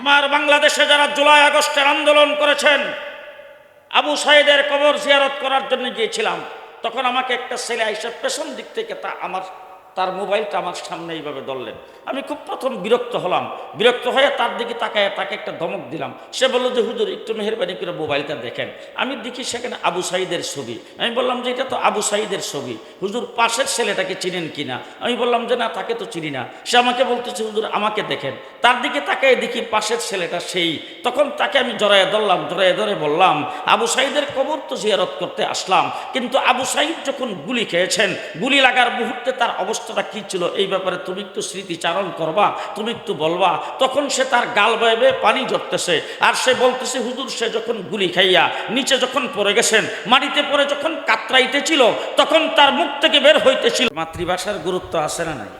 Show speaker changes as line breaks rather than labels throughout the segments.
আমার বাংলাদেশে যারা জুলাই আগস্টের আন্দোলন করেছেন, আবু সাইদের কবর জিয়ারত করার জন্য গিয়েছিলাম, তখন আমাকে একটা ছেলে আইসা পেছন দিক থেকে তা আমার তার মোবাইলটা আমার সামনে এইভাবে ধরলেন। আমি খুব প্রথম বিরক্ত হলাম। বিরক্ত হয়ে তার দিকে তাকায়, তাকে একটা ধমক দিলাম। সে বলল যে, হুজুর, একটু মেহরবানি করে মোবাইলটা দেখেন। আমি দেখি সেখানে আবু সাইদের ছবি। আমি বললাম যে, এটা তো আবু সাইদের ছবি। হুজুর, পাশের ছেলেটাকে চিনেন কিনা আমি বললাম যে, না, তাকে তো চিনি না। সে আমাকে বলতেছে, হুজুর, আমাকে দেখেন। তার দিকে তাকায় দেখি পাশের ছেলেটা সেই। তখন তাকে আমি জড়াইয়া ধরলাম জড়াইয়া ধরে বললাম, আবু সাইদের কবর তো জিয়ারত করতে আসলাম। কিন্তু আবু সাইদ যখন গুলি খেয়েছেন, গুলি লাগার মুহূর্তে তার অবস্থাটা কি ছিল? এই ব্যাপারে তুমি একটু স্মৃতিচারণ করবা, তুমি একটু বলবা। তখন সে তার গাল বাইবে পানি জড়তেছে আর সে বলতেছে, হুজুর, সে যখন গুলি খাইয়া নিচে যখন পড়ে গেছেন, মাটিতে পড়ে যখন কাতরাইতেছিল, তখন তার মুখ থেকে বের হইতেছিল। মাতৃভাষার গুরুত্ব আছে না নাই?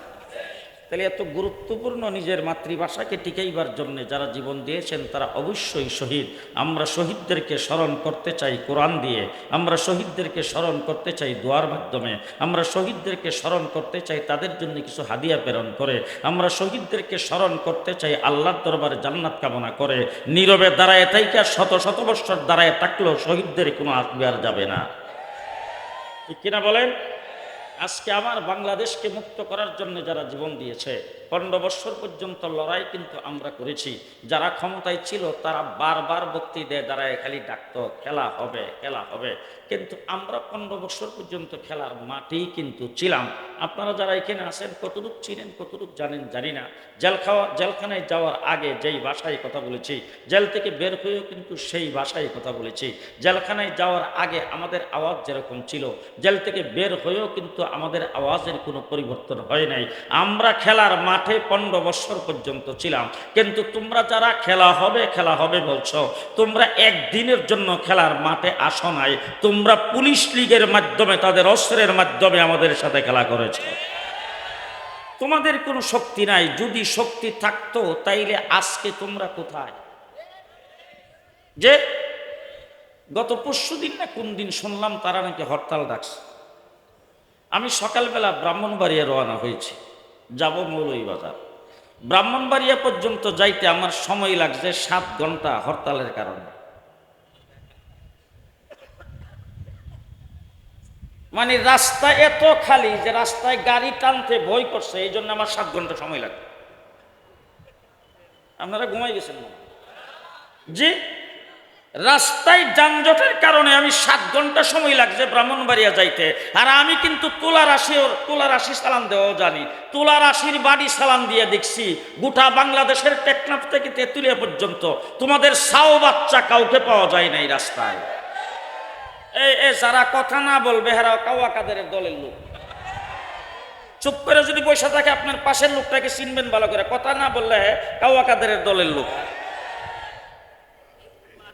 তাহলে এত গুরুত্বপূর্ণ নিজের মাতৃভাষাকে টিকাইবার জন্য যারা জীবন দিয়েছেন, তারা অবশ্যই শহীদ। আমরা শহীদদেরকে স্মরণ করতে চাই কোরআন দিয়ে। আমরা শহীদদেরকে স্মরণ করতে চাই দোয়ার মাধ্যমে। আমরা শহীদদেরকে স্মরণ করতে চাই তাদের জন্য কিছু হাদিয়া প্রেরণ করে। আমরা শহীদদেরকে স্মরণ করতে চাই আল্লাহর দরবারে জান্নাত কামনা করে। নীরবে দাঁড়ায় তাইকা শত শত বৎসর দাঁড়ায় থাকলেও শহীদদের কোনো আত্মীয় যাবে না। কিনা বলেন? আজকে আমার বাংলাদেশকে মুক্ত করার জন্য যারা জীবন দিয়েছে পনেরো বৎসর পর্যন্ত লড়াই কিন্তু আমরা করেছি। যারা ক্ষমতায় ছিল, তারা বারবার বক্তি দেয় দাঁড়ায়, খালি ডাকতো, খেলা হবে খেলা হবে। কিন্তু আমরা পনেরো বছর পর্যন্ত খেলার মাঠেই কিন্তু ছিলাম। আপনারা যারা এখানে আসেন কতটুক চিনেন, কতটুক জানেন, জানি না। জেল খাওয়া, জেলখানায় যাওয়ার আগে যেই ভাষায় কথা বলেছি, জেল থেকে বের হয়েও কিন্তু সেই ভাষায় কথা বলেছি। জেলখানায় যাওয়ার আগে আমাদের আওয়াজ যেরকম ছিল, জেল থেকে বের হয়েও কিন্তু আমাদের আওয়াজের কোনো পরিবর্তন হয় নাই। আমরা খেলার মাঠে পনেরো বছর পর্যন্ত ছিলাম। কিন্তু তোমরা যারা খেলা হবে খেলা হবে বলছো, তোমরা একদিনের জন্য খেলার মাঠে আসো নাই। তোমরা পুলিশ লীগের মাধ্যমে, তাদের অস্ত্রের মাধ্যমে আমাদের সাথে খেলা করেছ। তোমাদের কোনো শক্তি নাই। যদি শক্তি থাকতো, তাইলে আজকে তোমরা কোথায়? যে গত পরশু দিন না কোন দিন শুনলাম, তারা নাকি হরতাল ডাকছে। আমি সকালবেলা ব্রাহ্মণবাড়িয়া রওনা হয়েছি। যাব মৌলভীবাজার। ব্রাহ্মণবাড়িয়া পর্যন্ত যাইতে আমার সময় লাগছে সাত ঘণ্টা হরতালের কারণে। মানে রাস্তা এত খালি যে রাস্তায় গাড়ি টানতে ভয় করছে, এই জন্য আমার সাত ঘণ্টা সময় লাগবে। আপনারা ঘুমাই গেছেন জি? রাস্তায় যানজটের কারণে আমি সাত ঘণ্টা সময় লাগছে ব্রাহ্মণবাড়িয়া যাইতে। আর আমি কিন্তু তুলা রাশি তুলা রাশি সালাম দেওয়াও জানি। তুলা রাশির বাড়ি সালাম দিয়ে দেখছি গোটা বাংলাদেশের টেকনাফ থেকে তেঁতুলিয়া পর্যন্ত। তোমাদের সাও বাচ্চা কাউকে পাওয়া যায় না এই রাস্তায়। এই এ যারা কথা না বলবে হেরা কাওয়া কাদের দলের লোক। চুপ করে যদি বসে থাকে, আপনার পাশের লোকটাকে চিনবেন ভালো করে। কথা না বললে কাওয়া কাদের দলের লোক।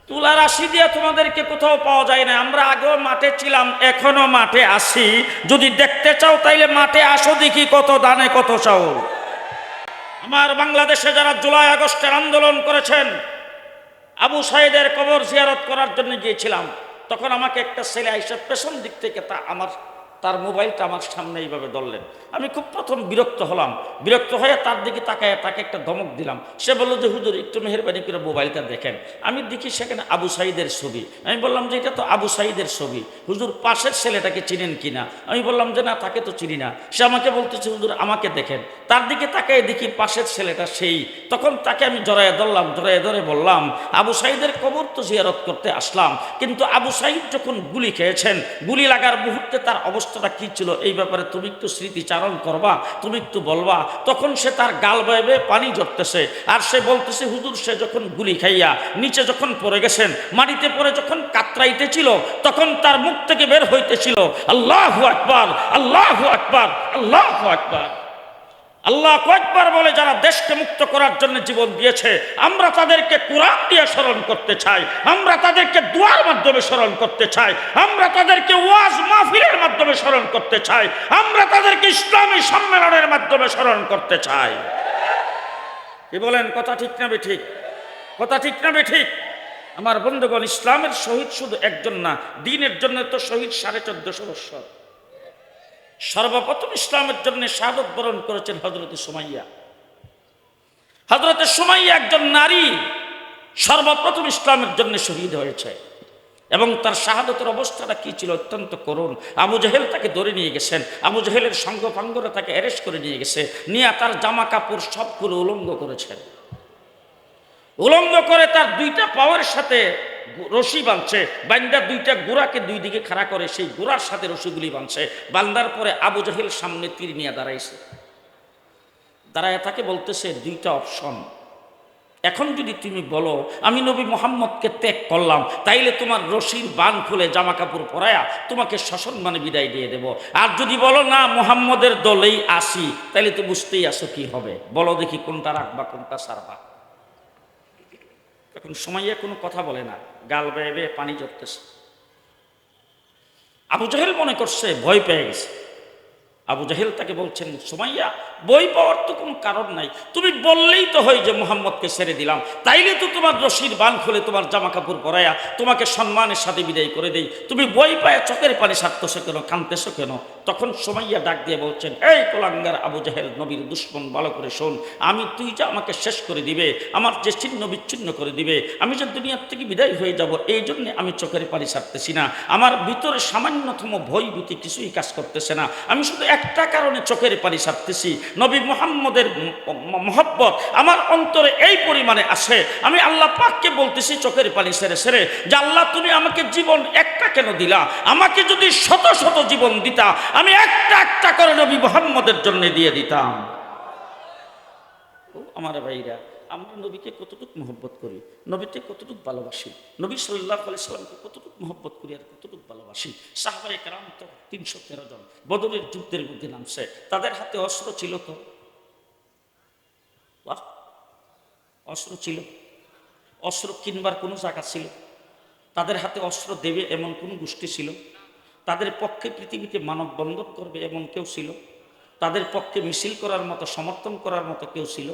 তুলা রাশি দিয়ে তোমাদেরকে কোথাও পাওয়া যায় না। আমরা আগেও মাঠে ছিলাম এখনও মাঠে আসি যদি দেখতে চাও তাইলে মাঠে আসো দেখি কত দানে কত চাও। আমার বাংলাদেশে যারা জুলাই আগস্টের আন্দোলন করেছেন, আবু সাইদের কবর জিয়ারত করার জন্য গিয়েছিলাম। তখন আমাকে একটা ছেলে আইসা পেছন দিক থেকে তা আমার তার মোবাইলটা আমার সামনে এইভাবে ধরলেন। আমি খুব প্রথম বিরক্ত হলাম। বিরক্ত হয়ে তার দিকে তাকায়, তাকে একটা ধমক দিলাম। সে বলল যে, হুজুর, একটু মেহরবানি করে মোবাইলটা দেখেন। আমি দেখি সেখানে আবু সাইদের ছবি। আমি বললাম যে, এটা তো আবু সাইদের ছবি। হুজুর, পাশের ছেলেটাকে চিনেন কিনা আমি বললাম যে, না, তাকে তো চিনি না। সে আমাকে বলতেছে, হুজুর, আমাকে দেখেন। তার দিকে তাকায় দেখি পাশের ছেলেটা সেই। তখন তাকে আমি জড়াইয়া ধরলাম জড়াইয়া ধরে বললাম, আবু সাইদের কবর তো জিয়ারত করতে আসলাম। কিন্তু আবু সাইদ যখন গুলি খেয়েছেন, গুলি লাগার মুহূর্তে তার অবস্থাটা কি ছিল? এই ব্যাপারে তুমি একটু স্মৃতিচারণ করবা, তুমি একটু বলবা। তখন সে তার গাল বাইবে পানি জড়তেছে আর সে বলতেছে, হুজুর, সে যখন গুলি খাইয়া নিচে যখন পড়ে গেছেন, মাটিতে পড়ে যখন কাতরাইতেছিল তখন তার মুখ থেকে বের হইতেছিল, আল্লাহ আকবার আল্লাহ আকবার আল্লাহ আকবার। আল্লাহ কয়েকবার বলে, যারা দেশকে মুক্ত করার জন্য জীবন দিয়েছে, আমরা তাদেরকে কোরআন দিয়ে স্মরণ করতে চাই, আমরা তাদেরকে দোয়ার মাধ্যমে স্মরণ করতে চাই, আমরা তাদেরকে ওয়াজ মাহফিলের মাধ্যমে স্মরণ করতে চাই, আমরা তাদেরকে ইসলামী সম্মেলনের মাধ্যমে স্মরণ করতে চাই। কি বলেন, কথা ঠিক না ঠিক কথা ঠিক না ঠিক আমার বন্ধুগণ, ইসলামের শহীদ শুধু একজন না, দিনের জন্য তো শহীদ সাড়ে চোদ্দশো বৎসর। সর্বপ্রথম ইসলামের জন্য শাহাদত বরণ করেছেন হজরত সুমাইয়া। হজরতে সুমাইয়া একজন নারী সর্বপ্রথম ইসলামের জন্য শহীদ হয়েছে। এবং তার শাহাদতের অবস্থাটা কি ছিল অত্যন্ত করুণ। আবু জাহেল তাকে ধরে নিয়ে গেছেন, আবু জাহেলের সঙ্গপাঙ্গরা তাকে অ্যারেস্ট করে নিয়ে গেছে, নিয়ে তার জামা কাপড় সবগুলো উলঙ্গ করেছেন। উলঙ্গ করে তার দুইটা পাওয়ার সাথে রশি বাঁধছে বান্দার দুইটা গুড়াকে দুই দিকে খাড়া করে, সেই গুড়ার সাথে রশিগুলি বাঁধছে। বান্দার পরে আবু জাহেল সামনে তীর নিয়ে দাঁড়াইছে। দাঁড়ায় তাকে বলতেছে, দুইটা অপশন। এখন যদি তুমি বলো, আমি নবী মোহাম্মদকে ত্যাগ করলাম, তাইলে তোমার রশির বান খুলে জামা কাপড় পরায়া তোমাকে শাসন মানে বিদায় দিয়ে দেব। আর যদি বলো, না, মোহাম্মদের দলেই আসি, তাইলে তো বুঝতেই আসো কি হবে। বলো দেখি কোনটা রাখবা, কোনটা সারবা। এখন সময়ে কোনো কথা বলে না, গাল বেয়ে বেয়ে পানি জড়তেছে। আবু জাহেল মনে করছে, ভয় পেয়ে গেছে। আবু জাহেল তাকে বলছেন, সুমাইয়া বই পাওয়ার তো কোনো কারণ নাই। তুমি বললেই তো হয় যে মোহাম্মদকে ছেড়ে দিলাম। তাইলে তো তোমার রশির বান খুলে তোমার জামা কাপড় পরাইয়া তোমাকে সম্মানের সাথে বিদায় করে দেই। তুমি বই পায়ে, চোখের পানি সারতেছো কেন কানতেছো কেন? তখন সুমাইয়া ডাক দিয়ে বলছেন, এই কোলাঙ্গার আবু জাহেল, নবীর দুশ্মন, ভালো করে শোন। আমি, তুই যা আমাকে শেষ করে দিবে, আমার যে ছিন্ন বিচ্ছিন্ন করে দিবে, আমি যে দুনিয়ার থেকে বিদায় হয়ে যাব, এই জন্যে আমি চোখের পানি ছাড়তেছি না। আমার ভিতরে সামান্যতম ভয় ভীতি কিছুই কাজ করতেছে না। আমি শুধু একটা কারণে চোখের পানি ছাড়তেছি। নবী মোহাম্মদের মহব্বত আমার অন্তরে এই পরিমাণে আসে আমি আল্লাহ পাককে বলতেছি চোখের পানি সেরে সেরে, যে আল্লাহ তুমি আমাকে জীবন একটা কেন দিলা? আমাকে যদি শত শত জীবন দিতা আমি একটা একটা করে নবী মোহাম্মদের জন্য দিয়ে দিতাম। ও আমার ভাইরা, আমরা নবীকে কতটুকু মহব্বত করি, নবীকে কতটুকু ভালোবাসি, নবী সাল্লাহ আলি সাল্লামকে কতটুকু মহব্বত করি আর কতটুকু ভালোবাসি? সাহবাই কারাম তো তিনশো তেরো জন, বদরের যুদ্ধের মধ্যে নামছে, তাদের হাতে অস্ত্র ছিল তো? অস্ত্র ছিল। অস্ত্র কিনবার কোনো জায়গা ছিল? তাদের হাতে অস্ত্র দেবে এমন কোনো গোষ্ঠী ছিল? তাদের পক্ষে পৃথিবীতে মানব মানববন্ধন করবে এমন কেউ ছিল। তাদের পক্ষে মিছিল করার মতো, সমর্থন করার মতো কেউ ছিল।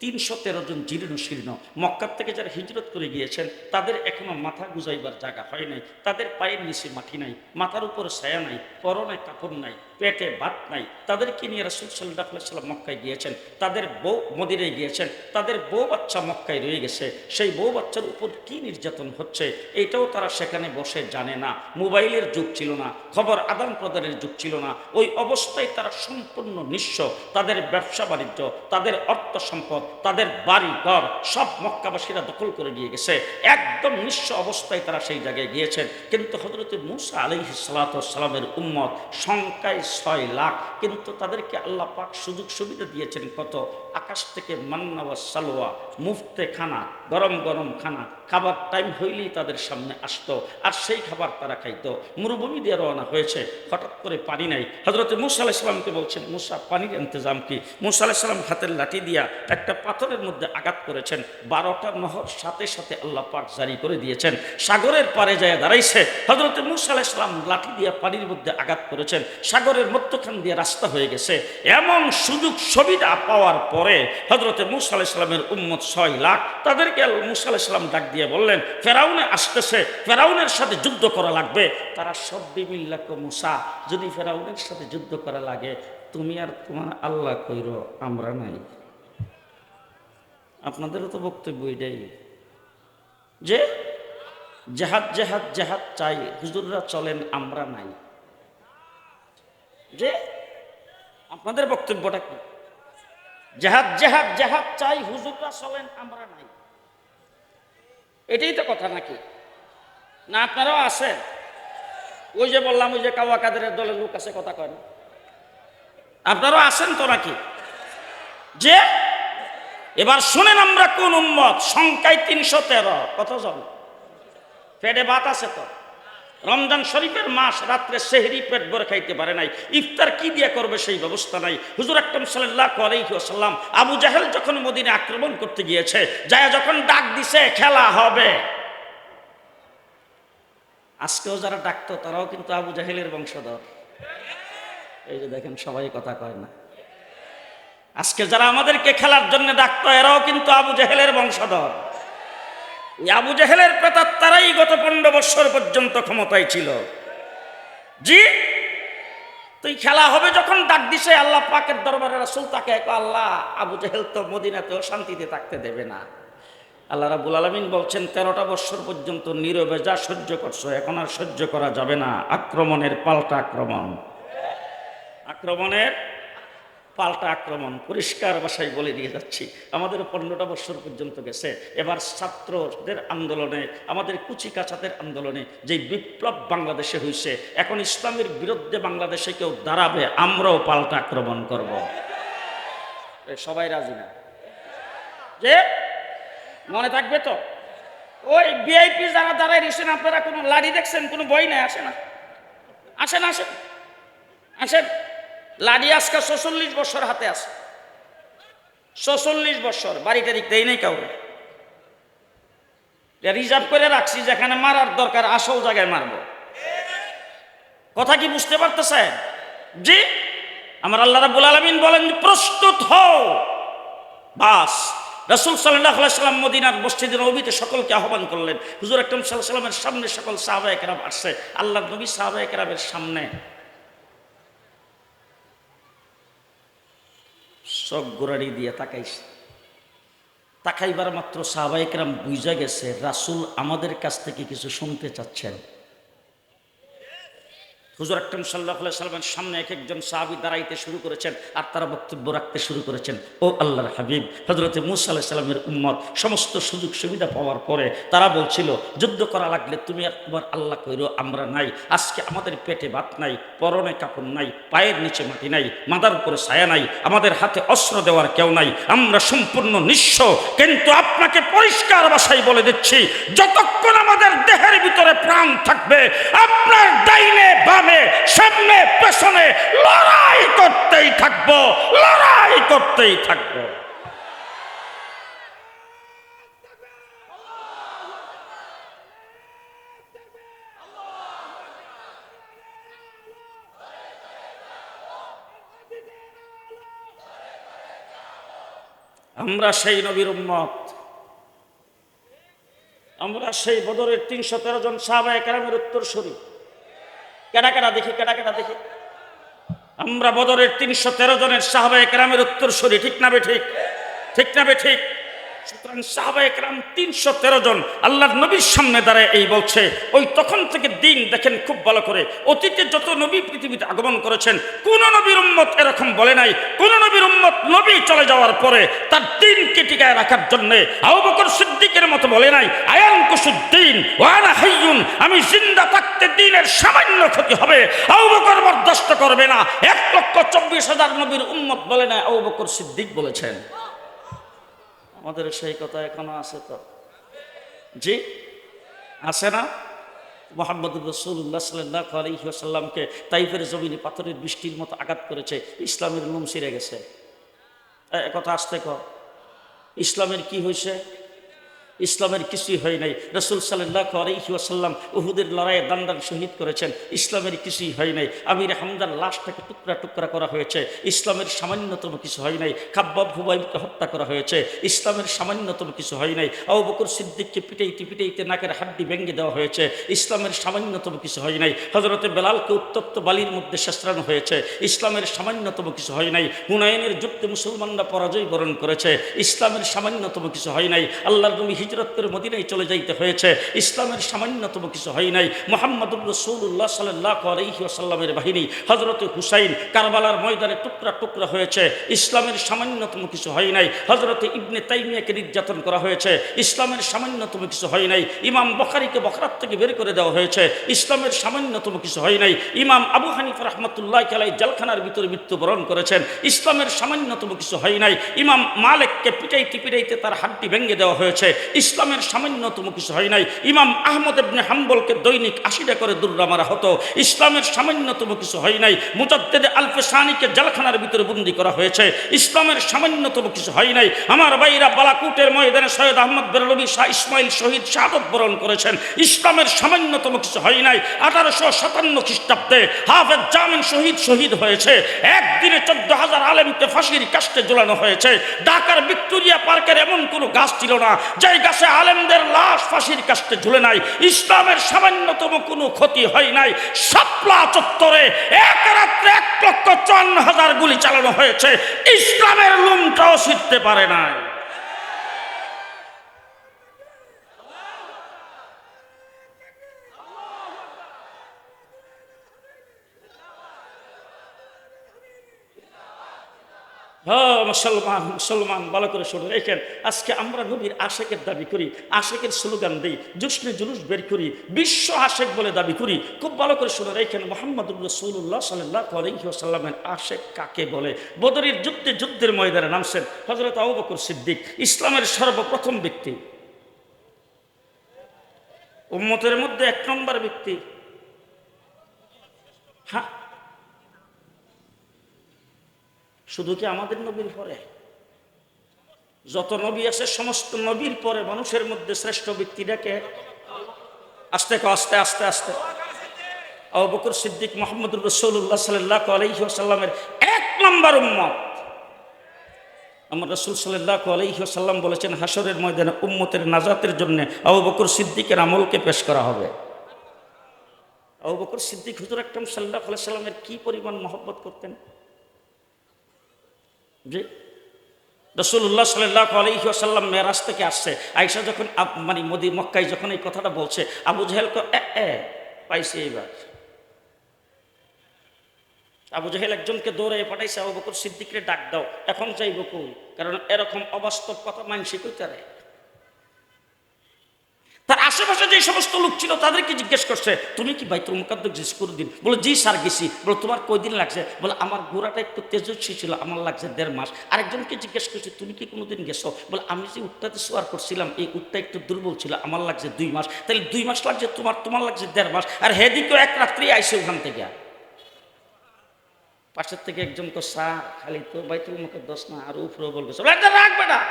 তিনশো তেরো জন জীর্ণ শীর্ণ মক্কার থেকে যারা হিজরত করে গিয়েছেন, তাদের এখনও মাথা গুজাইবার জায়গা হয় নাই। তাদের পায়ের নিচে মাটি নাই, মাথার উপরে ছায়া নাই, পরনে কাপড় নাই। পেটে ভাত নাই। তাদেরকে নিয়ে রাসুল সাল্লাহ সাল্লাম মক্কায় গিয়েছেন। তাদের বউ মদিনায় গিয়েছেন। তাদের বউ বাচ্চা মক্কায় রয়ে গেছে। সেই বউ বাচ্চার উপর কি নির্যাতন হচ্ছে, এটাও তারা সেখানে বসে জানে না। মোবাইলের যুগ ছিল না, খবর আদান প্রদানের যুগ ছিল না। ওই অবস্থায় তারা সম্পূর্ণ নিঃস্ব। তাদের ব্যবসা বাণিজ্য, তাদের অর্থ সম্পদ, তাদের বাড়ি, ঘর সব মক্কাবাসীরা দখল করে নিয়ে গেছে। একদম নিঃস্ব অবস্থায় তারা সেই জায়গায় গিয়েছেন। কিন্তু হজরত মুসা আলহি সালাতামের উম্মত সংখ্যায় ছয় লাখ। কিন্তু তাদেরকে আল্লাহ পাক সুযোগ সুবিধা দিয়েছেন কত? আকাশ থেকে মান্না সালোয়া মুফতে খানা, গরম গরম খানা, খাবার টাইম হইলেই তাদের সামনে আসতো আর সেই খাবার তারা খাইতো। মরুভূমি দিয়ে রওনা হয়েছে, হঠাৎ করে পানি নাই। হজরত মুসা আলাহ ইসলামকে বলছেন, মুসা, পানির ইন্তজাম কি? মুসা ইসলাম হাতের লাঠি দিয়া একটা পাথরের মধ্যে আঘাত করেছেন। বারোটা নহর সাথে সাথে আল্লাহ পাক জারি করে দিয়েছেন। সাগরের পারে যায় দাঁড়াইছে। হজরত মুসা ইসলাম লাঠি দিয়া পানির মধ্যে আঘাত করেছেন। সাগরের মধ্যখান দিয়ে রাস্তা হয়ে গেছে। এমন সুযোগ সুবিধা পাওয়ার পরে হজরতে মুসা আলাহ ইসলামের উম্মত ছয় লাখ, তাদেরকে মুসা আলাহ ইসলাম ডাক দিয়ে বললেন, ফেরাউনে আসতেছে, ফেরাউনের সাথে যুদ্ধ করা লাগবে। তারা সব বিমিল্লাক মুসা, যদি ফেরাউনের সাথে যুদ্ধ করা লাগে, তুমি আর তোমার আল্লাহ কইর, আমরা নাই। আপনাদেরও তো বক্তব্য এটাই। যে জেহাদ জেহাদ জেহাদ চাই, হুজুররা চলেন, আমরা নাই। যে আপনাদের বক্তব্যটা কি? জেহাদ জেহাদ জেহাদ চাই, হুজুররা চলেন, আমরা নাই। এটাই তো কথা নাকি? না, আপনারাও আছেন? ওই যে বললাম, ওই যে কাওয়া কাদের দলের লোক আছে, কথা কয় না। আপনারাও আছেন তো নাকি? যে, এবার শুনেন আমরা কোন উম্মত, সংখ্যায় তিনশো তেরো, কতজন? পেটে ভাত আছে তো? রমজান শরীফের মাস রাত্রে সেহরি পেট ভরে খাইতে পারে নাই। ইফতার কি দিয়ে করবে সেই ব্যবস্থা নাই। হুজুর আকরম সাল্লাহ আলাইসাল্লাম আবু জাহেল যখন মদিনে আক্রমণ করতে গিয়েছে, যায় যখন ডাক দিছে, খেলা হবে। আজকেও যারা ডাকতো, তারাও কিন্তু আবু জাহেলের বংশধর। এই যে দেখেন, সবাই কথা কয় না। আজকে যারা আমাদেরকে খেলার জন্য ডাকতো, এরাও কিন্তু আবু জাহেলের বংশধর। আবু জাহেলের প্রেতার তারাই গত পনেরো বৎসর পর্যন্ত ক্ষমতায় ছিল। জি? তুই খেলা হবে যখন ডাক দিছে, আল্লাহ পাকের দরবারে রাসূল তাকে আল্লাহ, আবু জাহেল তো মদিনাতেও শান্তিতে থাকতে দেবে না। আল্লাহ রাবুল আলমিন বলছেন, তেরোটা বৎসর পর্যন্ত নীরবে যা সহ্য করছ, এখন আর সহ্য করা যাবে না। আক্রমণের পাল্টা আক্রমণ। আক্রমণের পাল্টা আক্রমণ, পরিষ্কার ভাষায় বলে দিয়ে যাচ্ছি। আমাদের পনেরোটা বছর পর্যন্ত গেছে। এবার ছাত্রদের আন্দোলনে, আমাদের কুচি কাছাদের আন্দোলনে যে বিপ্লব বাংলাদেশে হয়েছে এখন ইসলামের বিরুদ্ধে বাংলাদেশে কেউ দাঁড়াবে, আমরাও পাল্টা আক্রমণ করব। সবাই রাজি না? যে? মনে থাকবে তো? ওই ভিআইপি যারা দাঁড়ায় রয়েছেন, আপনারা কোনো লাড়ি দেখছেন? কোনো বই নাই? আসে না? আসেন আসেন আসেন। লাড়ি আজকে ছচল্লিশ বছর হাতে আছে। ছচল্লিশ বছর বাড়িটা দিকতেই নেই কাউরে। রিজার্ভ করে রাখছি যেখানে মারার দরকার, আসল জায়গায় মারবো। কথা কি বুঝতে পারতেছেন? জি, আমার আল্লাহ রাব্বুল আলামিন বলেন, প্রস্তুত হও। বাস, রসুল সাল্লাহ সাল্লাম মদিনার মসজিদের নবীতে সকলকে আহ্বান করলেন। হুজুর আকরম সাল্লাহ সাল্লামের সামনে সকল সাহাবা একরাম আসছে। আল্লাহ নবী সাহাবা একরামের সামনে। চোখ গোড়াড়ি দিয়ে তাকাইছে। তাকাইবার মাত্র সাহবাইকরাম বুঝা গেছে, রাসুল আমাদের কাছ থেকে কিছু শুনতে চাচ্ছেন। হুজুর আকরম সাল্লাহ সাল্লামের সামনে এক একজন সাহাবি দাঁড়াইতে শুরু করেছেন আর তারা বক্তব্য রাখতে শুরু করেছেন। ও আল্লাহর হাবিব হজরতে মুসা আল্লাহ সাল্লামের উম্মত, সমস্ত সুযোগ সুবিধা পাওয়ার পরে তারা বলছিল, যুদ্ধ করা লাগলে তুমি তোমার আল্লাহ কইরো, আমরা নাই। আজকে আমাদের পেটে ভাত নাই, পরনে কাপড় নাই, পায়ের নিচে মাটি নাই, মাথার উপরে ছায়া নাই, আমাদের হাতে অস্ত্র দেওয়ার কেউ নাই। আমরা সম্পূর্ণ নিঃস্ব। কিন্তু আপনাকে পরিষ্কার ভাষায় বলে দিচ্ছি, যতক্ষণ আমাদের দেহের ভিতরে প্রাণ থাকবে, আপনার ডাইনে বামে সামনে পেছনে লড়াই করতেই থাকব, লড়াই করতেই থাকব। আমরা সেই নবীর উম্মত। আমরা সেই বদরের তিনশো তেরো জন সাহাবা একরামের উত্তর কেডা কেডা দেখি, কেডা কেডা দেখি? আমরা বদরের তিনশো তেরো জনের সাহাবা কেরামের উত্তর শরী ঠিক না বে ঠিক? ঠিক না বে ঠিক? সুতরাং সাহাবা একরাম তিনশো তেরো জন আল্লাহর নবীর সামনে দাঁড়ায় এই বলছে, ওই তখন থেকে দিন দেখেন খুব ভালো করে। অতীতে যত নবী পৃথিবীতে আগমন করেছেন, কোন নবীর উম্মত এরকম বলে নাই। কোন নবীর উম্মত নবী চলে যাওয়ার পরে তার দিনকে টিকায় রাখার জন্যে আবু বকর সিদ্দিকের মতো বলে নাই আয়ান কুসুদ্দিন ওয়ানা হাইয়ুন, আমি জিন্দা থাকতে দিনের সামান্য ক্ষতি হবে। আবু বকর বরদাস্ত করবে না। এক লক্ষ চব্বিশ হাজার নবীর উম্মত বলে নাই আবু বকর সিদ্দিক বলেছেন। আমাদের সেই কথা এখনও আছে তো। জি? আছে না? মোহাম্মদ রসুল্লাহ সাল্লাহ আলহিহাসাল্লামকে তাইফের জমিনে পাথরের বৃষ্টির মতো আঘাত করেছে, ইসলামের নুম ছিঁড়ে গেছে। কথা আসতে ক? ইসলামের কি হয়েছে ইসলামের কিছুই হয় নাই। রসুল সাল্লাহ আলহিহাসাল্লাম উহুদের লড়াইয়ে দান্দান শহীদ করেছেন। ইসলামের কিছুই হয় নাই। আমির হামদার লাশটাকে টুকরা টুকরা করা হয়েছে। ইসলামের সামান্যতম কিছু হয় নাই। খাব্বাব হুবাইবকে হত্যা করা হয়েছে। ইসলামের সামান্যতম কিছু হয় নাই। আবু বকর সিদ্দিককে পিটাইতে পিটাইতে নাকের হাড্ডি ভেঙে দেওয়া হয়েছে। ইসলামের সামান্যতম কিছু হয় নাই। হজরতে বেলালকে উত্তপ্ত বালির মধ্যে শেষরানো হয়েছে। ইসলামের সামান্যতম কিছু হয় নাই। হুনায়নের যুদ্ধে মুসলমানরা পরাজয় বরণ করেছে। ইসলামের সামান্যতম কিছু হয় নাই। আল্লাহর নবী হিজরত করে মদিনায় চলে যাইতে হয়েছে। ইসলামের সামান্যতম কিছু হয় নাই। মোহাম্মদুর রসুল্লাহ সাল্লাহ আলহিহাসাল্লামের বাহিনী হজরত হুসাইন কারবালার ময়দানে টুকরা টুকরা হয়েছে। ইসলামের সামান্যতম কিছু হয় নাই। হজরত ইবনে তাইমিয়াকে নির্যাতন করা হয়েছে। ইসলামের সামান্যতম কিছু হয় নাই। ইমাম বখারিকে বখরাত থেকে বের করে দেওয়া হয়েছে। ইসলামের সামান্যতম কিছু হয় নাই। ইমাম আবু হানিফ রহমতুল্লাহ কালাই জলখানার ভিতরে মৃত্যুবরণ করেছেন। ইসলামের সামান্যতম কিছু হয় নাই। ইমাম মালেককে পিটাইতে পিটাইতে তার হাড্ডি ভেঙে দেওয়া হয়েছে। ইসলামের সামান্যতম কিছু হয় নাই। ইমাম আহমদ ইবনে হাম্বলকে দৈনিক আশিটা করে দুর্রা মারা হতো। ইসলামের সামান্যতম কিছু হয় নাই। মুজাদ্দেদে আলফে সানিকে জেলখানার ভিতরে বন্দি করা হয়েছে। ইসলামের সামান্যতম কিছু হয় নাই। আমার ভাইরা বালাকুটের ময়দানে সৈয়দ আহমদ বেরলবী শাহ ইসমাইল শহীদ শাহাদত বরণ করেছেন। ইসলামের সামান্যতম কিছু হয় নাই। আঠারোশো সাতান্ন খ্রিস্টাব্দে হাফেজ জামিন শহীদ শহীদ হয়েছে। একদিনে চোদ্দ হাজার আলেমকে ফাঁসির কাস্টে ঝোলানো হয়েছে। ঢাকার ভিক্টোরিয়া পার্কের এমন কোনো গাছ ছিল না। যে কাছে আলেমদের লাশ ফাঁসির কাছে ঝুলে নাই। ইসলামের সামান্যতম কোনো ক্ষতি হয় নাই। সাপলা চত্বরে এক রাত্রে এক লক্ষ চুয়ান্ন হাজার গুলি চালানো হয়েছে। ইসলামের লুমটাও ছিটতে পারে নাই। হ্যাঁ মুসলমান মুসলমান, ভালো করে শুনুন। দেখেন, আজকে আমরা নবীর আশেকের দাবি করি, আশেকের স্লোগান দিই, জুসনে জুলুস বের করি, বিশ্ব আশেক বলে দাবি করি। খুব ভালো করে শুনুন, দেখেন মোহাম্মদ রসুল্লাহ সাল্লাহ আলহিহাসাল্লামের আশেক কাকে বলে? বদরির যুদ্ধে যুদ্ধের ময়দানে নামছেন হজরত আবু সিদ্দিক, ইসলামের সর্বপ্রথম ব্যক্তি। উম্মতের মধ্যে এক নম্বর ব্যক্তি। হ্যাঁ শুধু কি আমাদের নবীর পরে? যত নবী আছে, সমস্ত নবীর পরে মানুষের মধ্যে শ্রেষ্ঠ ব্যক্তিটাকে আস্তে আস্তে আস্তে আস্তে। আবু সিদ্দিক মোহাম্মদ রসুল্লাহ সাল্লাহ আলহিহাসাল্লামের এক নম্বর উম্মত। আমার রসুল সাল্লাহ আলহিহাসাল্লাম বলেছেন হাসরের ময়দানে উম্মতের নাজাতের জন্য আবু সিদ্দিকের আমলকে পেশ করা হবে। আবু সিদ্দিক হুজুর আকরম সাল্লাহ সাল্লামের কি পরিমাণ মহব্বত করতেন? জি রসুল্লাহ সাল্লাহ আলহিহাসাল্লাম মেরাজ থেকে আসছে। আইসা যখন মানে মোদি, মক্কায় যখন এই কথাটা বলছে, আবু জাহেল পাইছে এইবার। আবু জাহেল একজনকে দৌড়ে পাঠাইছে, আবু বকর সিদ্দিকরে ডাক দাও, এখন চাইব কই? কারণ এরকম অবাস্তব কথা মানসি কইতারে তার আশেপাশে যে সমস্ত লোক ছিল তাদেরকে জিজ্ঞেস করছে তুমি কি বাইতুল মুকাদ্দর জিজ্ঞেস করে দিন বলে জি স্যার গেছি। বলে তোমার কয়দিন লাগছে? বলে আমার গোড়াটা একটু তেজস্বী ছিল আমার লাগছে দেড় মাস। আরেকজনকে জিজ্ঞেস করছে তুমি কি কোনোদিন গেছো? বলে আমি যে উটটাতে সোয়ার করছিলাম এই উটটা একটু দুর্বল ছিল আমার লাগছে দুই মাস। তাহলে দুই মাস লাগছে তোমার তোমার লাগছে দেড় মাস আর হেদিকেও এক রাত্রি আইসে ওখান থেকে। পাশের থেকে একজন তো স্যার খালি তো বাইতুল মুকাদ্দাস না আর উপরেও বলবে। বলে, "এটা রাখবে না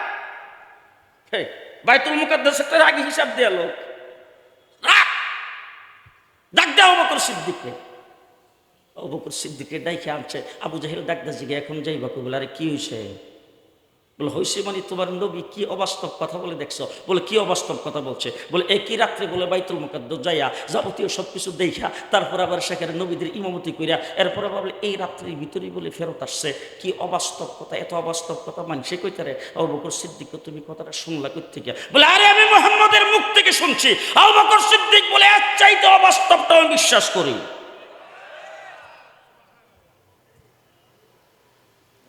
বাইতুল মুকাদ্দাস একটা আগে হিসাব দেয়া লোক। ডাক দেওয়া বকর সিদ্দিককে। আবু সিদ্দিকে ডাইকে আনছে। আবু জাহেল ডাক দে জিগে এখন যাইবা কবুল বলে? আরে, কি হইছে? বলে হইছে মানে তোমার নবী কি অবাস্তব কথা বলে দেখছ? বলে, কি অবাস্তব কথা বলছে? বলে, একই রাত্রে বলে, বাইতুল মুকাদ্দ যাইয়া যাবতীয় সব কিছু দেখা তারপর আবার সেখানে নবীদের ইমামতি কইরা এরপর আবার বলে, এই রাত্রির ভিতরেই বলে ফেরত আসছে। কি অবাস্তব কথা, এত অবাস্তব কথা মানছে কইতারে আবু বকর সিদ্দিক তুমি কথাটা শুনলা কই থেকে বলে, আরে আমি মোহাম্মদের মুখ থেকে শুনছি। আবু বকর সিদ্দিক বলে এক চাইতে অবাস্তবটা আমি বিশ্বাস করি।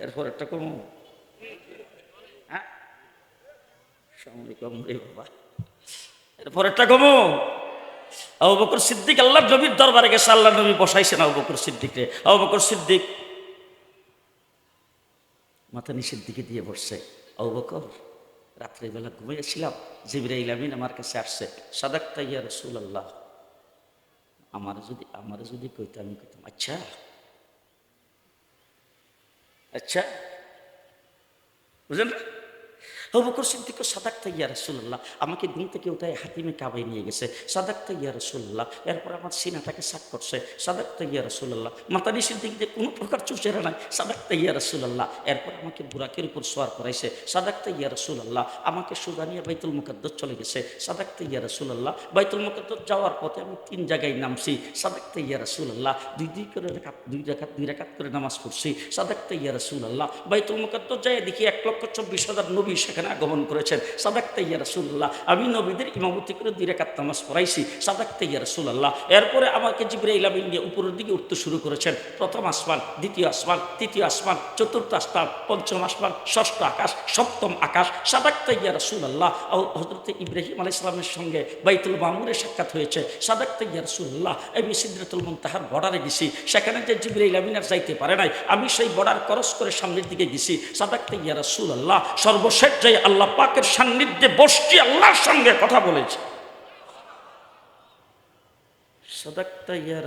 এরপর একটা কোনো হ্যাঁ সামনে কম। রে বাবা বকর সিদ্দিক আল্লাহ নবীর দরবারে গেছে আল্লাহ নবী বসাইছেন আবু বকর সিদ্দিক আবু বকর সিদ্দিক মাথা নিচের দিকে দিয়ে বসছে। আবু বকর, রাত্রিবেলা ঘুমিয়েছিলাম, জিবরাইল আমিন আমার কাছে আসছে। সাদাক তাইয়া রসুল আল্লাহ আমার যদি আমার যদি কইতে, আমি কইতাম আচ্ছা আচ্ছা। বুঝলেন বকর সিদ্দিক সাদাক তাইয়া রসুল্লাহ আমাকে ঘুম থেকে উঠায় হাতিমে কাবাই নিয়ে গেছে। সাদাক তাইয়া রসুল্লাহ এরপর আমার সিনাটাকে সাক করছে। সাদাক তাইয়া রসুল্লাহ মাতানি সিদ্দিক দিয়ে কোনো প্রকার চুচেরা নাই। সাদাক তাইয়া রসুল্লাহ এরপর আমাকে বুরাকের উপর সোয়ার করাইছে। সাদাক তাইয়া রসুল্লাহ আমাকে সুদানিয়া বাইতুল মুকাদ্দর চলে গেছে। সাদাক তাইয়া রসুল্লাহ বাইতুল মুকাদ্দর যাওয়ার পথে আমি তিন জায়গায় নামছি। সাদাক তাইয়া রসুল্লাহ দুই দুই করে রেখাত দুই রেখাত দুই রেখাত করে নামাজ পড়ছি। সাদাক তাইয়া রসুল্লাহ বাইতুল মুকাদ্দর যাই দেখি এক লক্ষ চব্বিশ হাজার নবী সেখানে আগমন করেছেন। সাদাক তাইয়া রসুল্লাহ আমি নবীদের ইমামতি করে দুই রেখাত নামাজ পড়াইছি। সাদাক তাইয়া রসুল্লাহ এরপরে আমাকে জিবরাইল আমিন নিয়ে উপরের দিকে উঠতে শুরু করেছেন। প্রথম আসমান, দ্বিতীয় আসমান, তৃতীয় আসমান, চতুর্থ আসমান, পঞ্চম আসমান, ষষ্ঠ আকাশ, সপ্তম আকাশ। সাদাক তাইয়া রসুল্লাহ হজরত ইব্রাহিম আলাই ইসলামের সঙ্গে বাইতুল মামুরে সাক্ষাৎ হয়েছে। সাদাক তাইয়া রসুল্লাহ আমি সিদ্ধাতুল তাহার বর্ডারে গেছি। সেখানে যে জিবরাইল আমিন আর যাইতে পারে নাই, আমি সেই বর্ডার ক্রস করে সামনের দিকে গেছি। সাদাক তাইয়া রসুল্লাহ সর্বশেষ যাই আল্লাহ পাকের সান্নিধ্যে বসছি, আল্লাহর সঙ্গে কথা বলেছি। সদাক্তা ইয়া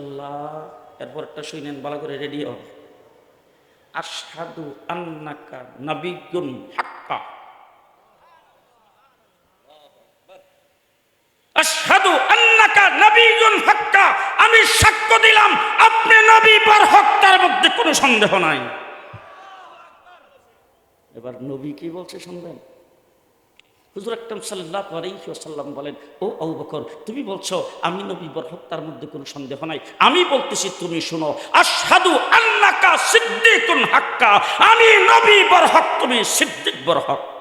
আল্লাহ এরপর একটা শুনেন, ভালো করে রেডি হন আশহাদু আন্নাকা নাবিগুন হাক্কা। আশহাদু আন্নাকা নাবিগুন হাক্কা। আমি সাক্ষ্য দিলাম, আপনি নবী পর হক, তার মধ্যে কোনো সন্দেহ নাই। এবার নবী কি বলছে শুনবেন? হুজুর আকরম সাল্লাহ আলাইসাল্লাম বলেন, ও আবু বকর, তুমি বলছো আমি নবী বরহত্তার তার মধ্যে কোনো সন্দেহ নাই। আমি বলতেছি তুমি শুনো। আসাদু আল্লাকা সিদ্দিকুন হাক্কা। আমি নবী বরহক, তুমি সিদ্দিক বরহক।